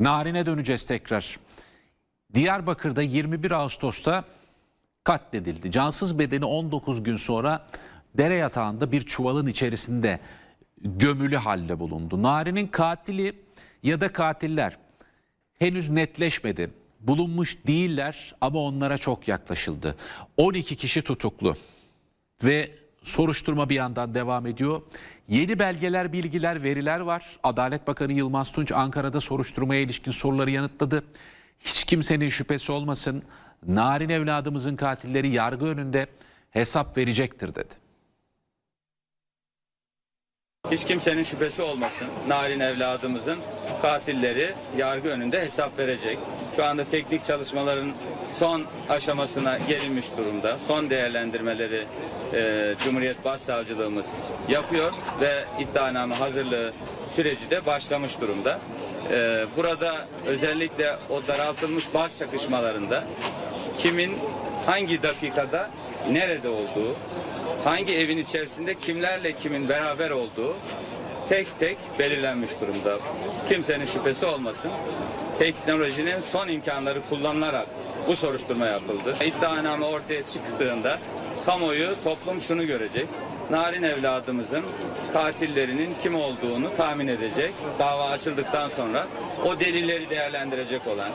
Narine döneceğiz tekrar. Diyarbakır'da 21 Ağustos'ta katledildi. Cansız bedeni 19 gün sonra dere yatağında bir çuvalın içerisinde gömülü halde bulundu. Nari'nin katili ya da katiller henüz netleşmedi. Bulunmuş değiller ama onlara çok yaklaşıldı. 12 kişi tutuklu ve soruşturma bir yandan devam ediyor. Yeni belgeler, bilgiler, veriler var. Adalet Bakanı Yılmaz Tunç Ankara'da soruşturmaya ilişkin soruları yanıtladı. Hiç kimsenin şüphesi olmasın. Narin evladımızın katilleri yargı önünde hesap verecektir dedi. Hiç kimsenin şüphesi olmasın. Narin evladımızın katilleri yargı önünde hesap verecek. Şu anda teknik çalışmaların son aşamasına gelinmiş durumda. Son değerlendirmeleri e, Cumhuriyet Başsavcılığımız yapıyor ve iddianame hazırlığı süreci de başlamış durumda. E, burada özellikle o daraltılmış baz çakışmalarında kimin hangi dakikada nerede olduğu, hangi evin içerisinde kimlerle kimin beraber olduğu tek tek belirlenmiş durumda. Kimsenin şüphesi olmasın. Teknolojinin son imkanları kullanılarak bu soruşturma yapıldı. İddianame ortaya çıktığında kamuoyu, toplum şunu görecek. Narin evladımızın katillerinin kim olduğunu tahmin edecek. Dava açıldıktan sonra o delilleri değerlendirecek olan,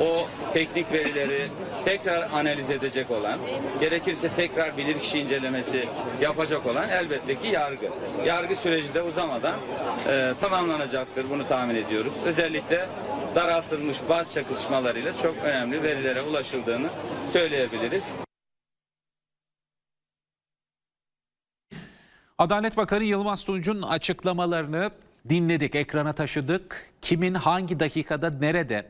o teknik verileri tekrar analiz edecek olan, gerekirse tekrar bilirkişi incelemesi yapacak olan elbette ki yargı. Yargı süreci de uzamadan e, tamamlanacaktır bunu tahmin ediyoruz. Özellikle daraltılmış baz çakışmalarıyla çok önemli verilere ulaşıldığını söyleyebiliriz. Adalet Bakanı Yılmaz Tunç'un açıklamalarını dinledik, ekrana taşıdık. Kimin hangi dakikada nerede,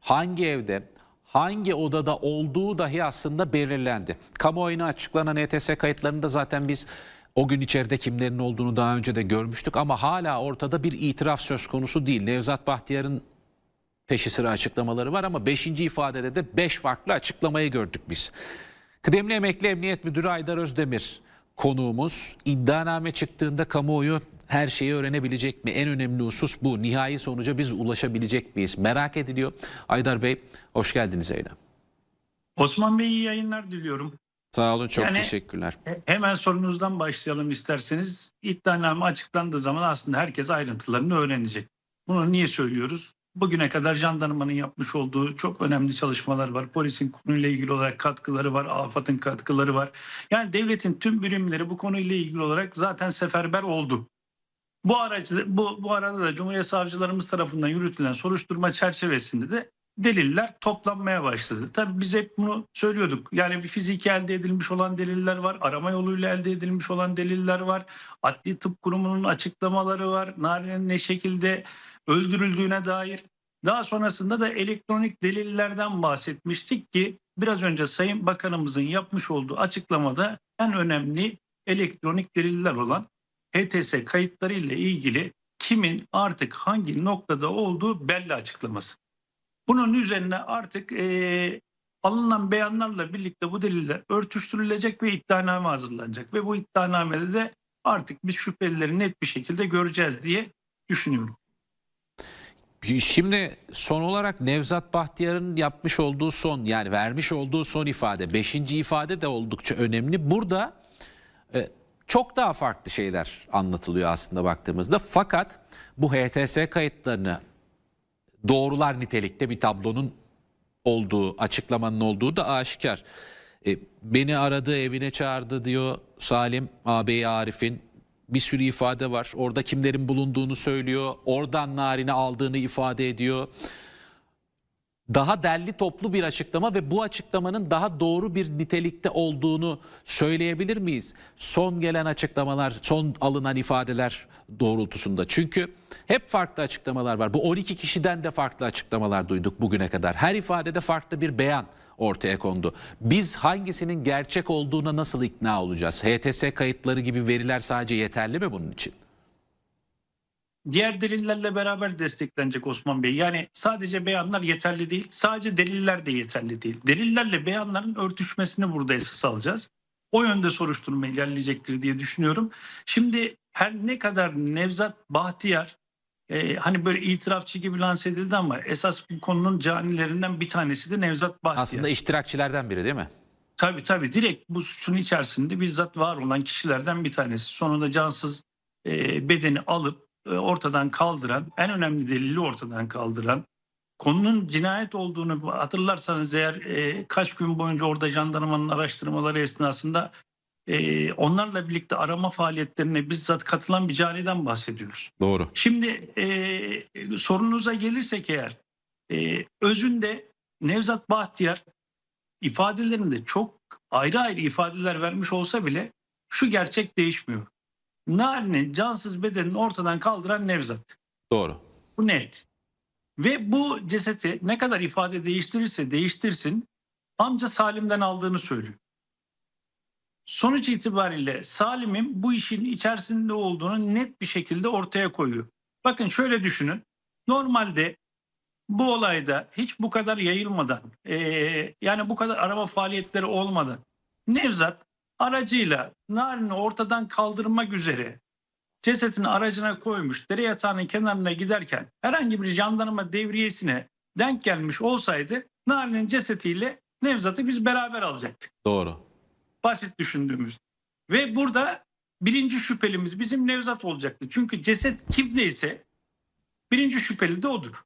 hangi evde, hangi odada olduğu dahi aslında belirlendi. Kamuoyuna açıklanan ETS kayıtlarında zaten biz o gün içeride kimlerin olduğunu daha önce de görmüştük ama hala ortada bir itiraf söz konusu değil. Nevzat Bahtiyar'ın peşi sıra açıklamaları var ama 5. ifadede de 5 farklı açıklamayı gördük biz. Kıdemli Emekli Emniyet Müdürü Aydar Özdemir konuğumuz. İddianame çıktığında kamuoyu her şeyi öğrenebilecek mi? En önemli husus bu. Nihai sonuca biz ulaşabilecek miyiz? Merak ediliyor. Aydar Bey hoş geldiniz yayına. Osman Bey iyi yayınlar diliyorum. Sağ olun çok Yani- teşekkürler. E, Hemen sorunuzdan başlayalım isterseniz. İddianame açıklandığı zaman aslında herkes ayrıntılarını öğrenecek. Bunu niye söylüyoruz? Bugüne kadar jandarmanın yapmış olduğu çok önemli çalışmalar var. Polisin konuyla ilgili olarak katkıları var, AFAD'ın katkıları var. Yani devletin tüm birimleri bu konuyla ilgili olarak zaten seferber oldu. Bu aracı bu bu arada da Cumhuriyet Savcılarımız tarafından yürütülen soruşturma çerçevesinde de deliller toplanmaya başladı. Tabii biz hep bunu söylüyorduk. Yani bir fiziki elde edilmiş olan deliller var, arama yoluyla elde edilmiş olan deliller var. Adli Tıp Kurumu'nun açıklamaları var. Nari'nin ne şekilde öldürüldüğüne dair. Daha sonrasında da elektronik delillerden bahsetmiştik ki biraz önce Sayın Bakanımızın yapmış olduğu açıklamada en önemli elektronik deliller olan HTS kayıtları ile ilgili kimin artık hangi noktada olduğu belli açıklaması. Bunun üzerine artık eee, alınan beyanlarla birlikte bu deliller örtüştürülecek ve iddianame hazırlanacak. Ve bu iddianamede de artık biz şüphelileri net bir şekilde göreceğiz diye düşünüyorum. Şimdi son olarak Nevzat Bahtiyar'ın yapmış olduğu son yani vermiş olduğu son ifade, beşinci ifade de oldukça önemli. Burada e, çok daha farklı şeyler anlatılıyor aslında baktığımızda. Fakat bu HTS kayıtlarını doğrular nitelikte bir tablonun olduğu, açıklamanın olduğu da aşikar. E, beni aradı, evine çağırdı diyor Salim ağabeyi Arif'in. Bir sürü ifade var. Orada kimlerin bulunduğunu söylüyor. Oradan narini aldığını ifade ediyor. Daha derli toplu bir açıklama ve bu açıklamanın daha doğru bir nitelikte olduğunu söyleyebilir miyiz? Son gelen açıklamalar, son alınan ifadeler doğrultusunda. Çünkü hep farklı açıklamalar var. Bu 12 kişiden de farklı açıklamalar duyduk bugüne kadar. Her ifadede farklı bir beyan ortaya kondu. Biz hangisinin gerçek olduğuna nasıl ikna olacağız? HTS kayıtları gibi veriler sadece yeterli mi bunun için? Diğer delillerle beraber desteklenecek Osman Bey. Yani sadece beyanlar yeterli değil, sadece deliller de yeterli değil. Delillerle beyanların örtüşmesini burada esas alacağız. O yönde soruşturma ilerleyecektir diye düşünüyorum. Şimdi her ne kadar Nevzat Bahtiyar e, hani böyle itirafçı gibi lanse edildi ama esas bu konunun canilerinden bir tanesi de Nevzat Bahtiyar. Aslında iştirakçilerden biri değil mi? Tabii tabii direkt bu suçun içerisinde bizzat var olan kişilerden bir tanesi. Sonunda cansız e, bedeni alıp ortadan kaldıran, en önemli delili ortadan kaldıran, konunun cinayet olduğunu hatırlarsanız eğer e, kaç gün boyunca orada jandarmanın araştırmaları esnasında e, onlarla birlikte arama faaliyetlerine bizzat katılan bir caniden bahsediyoruz. Doğru. Şimdi e, sorunuza gelirsek eğer e, özünde Nevzat Bahtiyar ifadelerinde çok ayrı ayrı ifadeler vermiş olsa bile şu gerçek değişmiyor. Nari'nin cansız bedenini ortadan kaldıran Nevzat. Doğru. Bu net. Ve bu ceseti ne kadar ifade değiştirirse değiştirsin amca Salim'den aldığını söylüyor. Sonuç itibariyle Salim'in bu işin içerisinde olduğunu net bir şekilde ortaya koyuyor. Bakın şöyle düşünün. Normalde bu olayda hiç bu kadar yayılmadan eee, yani bu kadar arama faaliyetleri olmadan Nevzat aracıyla Narin'i ortadan kaldırmak üzere cesetini aracına koymuş dere yatağının kenarına giderken herhangi bir jandarma devriyesine denk gelmiş olsaydı Narin'in cesetiyle Nevzat'ı biz beraber alacaktık. Doğru. Basit düşündüğümüz. Ve burada birinci şüphelimiz bizim Nevzat olacaktı. Çünkü ceset kimdeyse birinci şüpheli de odur.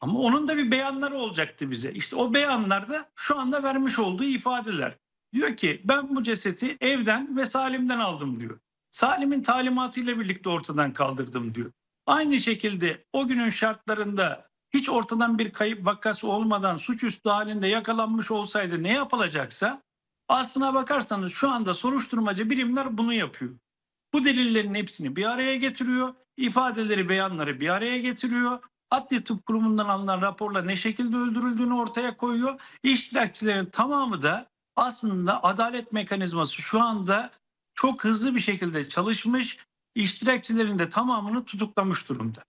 Ama onun da bir beyanları olacaktı bize. İşte o beyanlarda şu anda vermiş olduğu ifadeler. Diyor ki ben bu ceseti evden ve Salim'den aldım diyor. Salim'in talimatıyla birlikte ortadan kaldırdım diyor. Aynı şekilde o günün şartlarında hiç ortadan bir kayıp vakası olmadan suçüstü halinde yakalanmış olsaydı ne yapılacaksa aslına bakarsanız şu anda soruşturmacı birimler bunu yapıyor. Bu delillerin hepsini bir araya getiriyor. ifadeleri, beyanları bir araya getiriyor. Adli Tıp Kurumu'ndan alınan raporla ne şekilde öldürüldüğünü ortaya koyuyor. İştirakçilerin tamamı da aslında adalet mekanizması şu anda çok hızlı bir şekilde çalışmış. İştirakçilerin de tamamını tutuklamış durumda.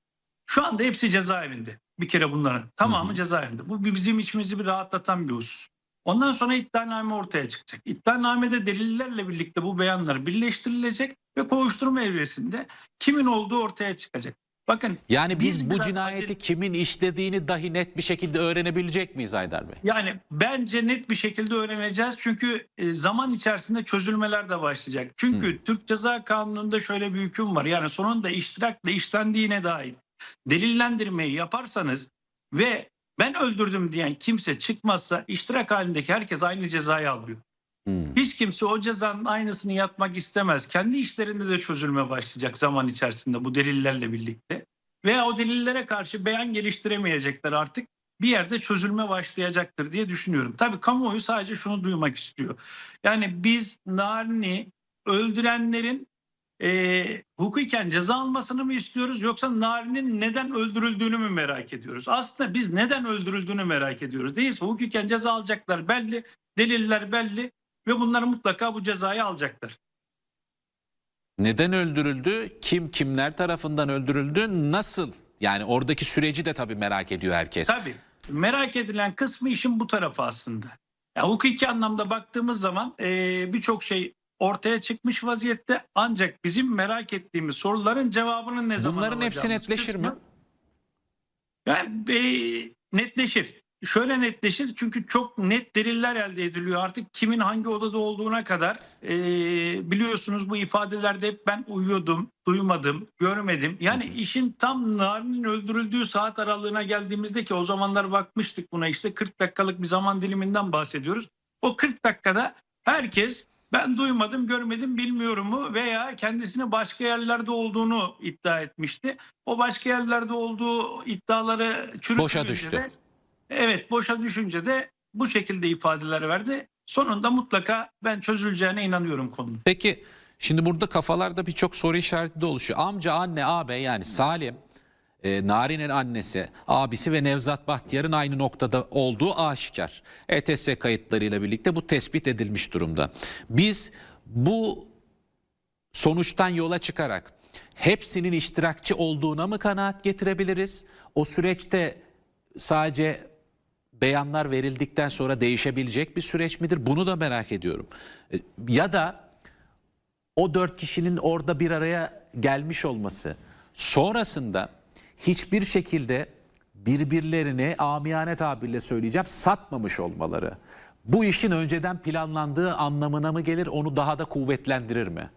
Şu anda hepsi cezaevinde. Bir kere bunların tamamı Hı hı. cezaevinde. Bu bizim içimizi bir rahatlatan bir husus. Ondan sonra iddianame ortaya çıkacak. İddianamede delillerle birlikte bu beyanlar birleştirilecek ve kovuşturma evresinde kimin olduğu ortaya çıkacak. Bakın Yani biz, Biz bu cinayeti acele- kimin işlediğini dahi net bir şekilde öğrenebilecek miyiz Haydar Bey? yani bence net bir şekilde öğreneceğiz. Çünkü e, zaman içerisinde çözülmeler de başlayacak. Çünkü Türk Ceza Kanunu'nda şöyle bir hüküm var. Yani sonunda iştirakla işlendiğine dair delillendirmeyi yaparsanız ve ben öldürdüm diyen kimse çıkmazsa iştirak halindeki herkes aynı cezayı alıyor. Hmm. Hiç kimse o cezanın aynısını yatmak istemez. Kendi işlerinde de çözülme başlayacak zaman içerisinde bu delillerle birlikte. Veya o delillere karşı beyan geliştiremeyecekler artık. Bir yerde çözülme başlayacaktır diye düşünüyorum. Tabii kamuoyu sadece şunu duymak istiyor. Yani biz Narin'i öldürenlerin e, hukuken ceza almasını mı istiyoruz yoksa Narin'in neden öldürüldüğünü mü merak ediyoruz? Aslında biz neden öldürüldüğünü merak ediyoruz. Değilse hukuken ceza alacaklar belli, deliller belli ve bunlar mutlaka bu cezayı alacaklar. Neden öldürüldü? Kim kimler tarafından öldürüldü? Nasıl? Yani oradaki süreci de tabii merak ediyor herkes. Tabii merak edilen kısmı işin bu tarafı aslında. Yani hukuki anlamda baktığımız zaman eee, birçok şey ortaya çıkmış vaziyette ancak bizim merak ettiğimiz soruların cevabının ne zaman Bunların hepsi netleşir mi? kısmı- Yani eee, netleşir. Şöyle netleşir çünkü çok net deliller elde ediliyor. Artık kimin hangi odada olduğuna kadar eee, biliyorsunuz bu ifadelerde hep ben uyuyordum, duymadım, görmedim. Yani işin tam Nari'nin öldürüldüğü saat aralığına geldiğimizde ki o zamanlar bakmıştık buna işte 40 dakikalık bir zaman diliminden bahsediyoruz. O 40 dakikada herkes ben duymadım, görmedim, bilmiyorum mu veya kendisini başka yerlerde olduğunu iddia etmişti. O başka yerlerde olduğu iddiaları çürütünce Boşa düştü. de Evet boşa düşünce de bu şekilde ifadeler verdi. Sonunda mutlaka ben çözüleceğine inanıyorum konunun. Peki şimdi burada kafalarda birçok soru işareti de oluşuyor. Amca, anne, ağabey yani Salim, e, Nari'nin annesi, abisi ve Nevzat Bahtiyar'ın aynı noktada olduğu aşikar. ETS kayıtlarıyla birlikte bu tespit edilmiş durumda. Biz bu sonuçtan yola çıkarak hepsinin iştirakçı olduğuna mı kanaat getirebiliriz? O süreçte sadece beyanlar verildikten sonra değişebilecek bir süreç midir? Bunu da merak ediyorum. E, Ya da o dört kişinin orada bir araya gelmiş olması sonrasında hiçbir şekilde birbirlerini amiyane tabirle söyleyeceğim satmamış olmaları bu işin önceden planlandığı anlamına mı gelir onu daha da kuvvetlendirir mi?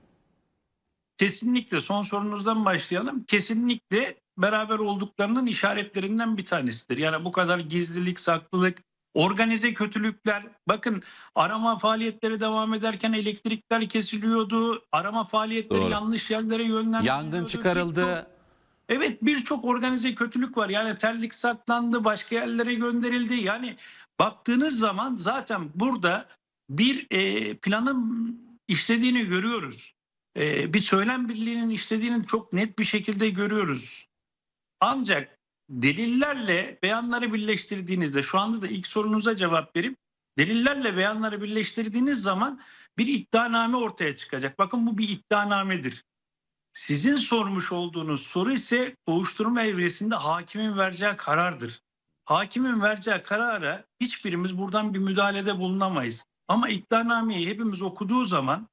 Kesinlikle son sorunuzdan başlayalım. Kesinlikle beraber olduklarının işaretlerinden bir tanesidir. Yani bu kadar gizlilik, saklılık, organize kötülükler. Bakın arama faaliyetleri devam ederken elektrikler kesiliyordu. Arama faaliyetleri Doğru. yanlış yerlere yönlendiriliyordu. Yangın çıkarıldı. Birçok- Evet birçok organize kötülük var. Yani terlik saklandı, başka yerlere gönderildi. Yani baktığınız zaman zaten burada bir e, planın işlediğini görüyoruz. E, bir söylem birliğinin işlediğini çok net bir şekilde görüyoruz. Ancak delillerle beyanları birleştirdiğinizde şu anda da ilk sorunuza cevap verip delillerle beyanları birleştirdiğiniz zaman bir iddianame ortaya çıkacak. Bakın bu bir iddianamedir. Sizin sormuş olduğunuz soru ise kovuşturma evresinde hakimin vereceği karardır. Hakimin vereceği karara hiçbirimiz buradan bir müdahalede bulunamayız. Ama iddianameyi hepimiz okuduğu zaman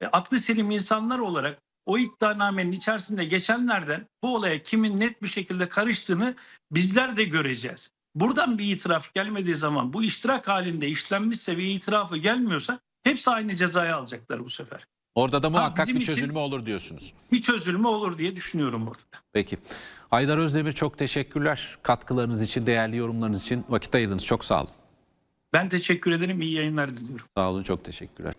e, aklı selim insanlar olarak o iddianamenin içerisinde geçenlerden bu olaya kimin net bir şekilde karıştığını bizler de göreceğiz. Buradan bir itiraf gelmediği zaman bu iştirak halinde işlenmişse bir itirafı gelmiyorsa hepsi aynı cezayı alacaklar bu sefer. Orada da muhakkak bir çözülme olur diyorsunuz. Bir çözülme olur diye düşünüyorum burada. Peki. Haydar Özdemir çok teşekkürler. Katkılarınız için, değerli yorumlarınız için vakit ayırdınız. Çok sağ olun. Ben teşekkür ederim. İyi yayınlar diliyorum. Sağ olun, çok teşekkürler.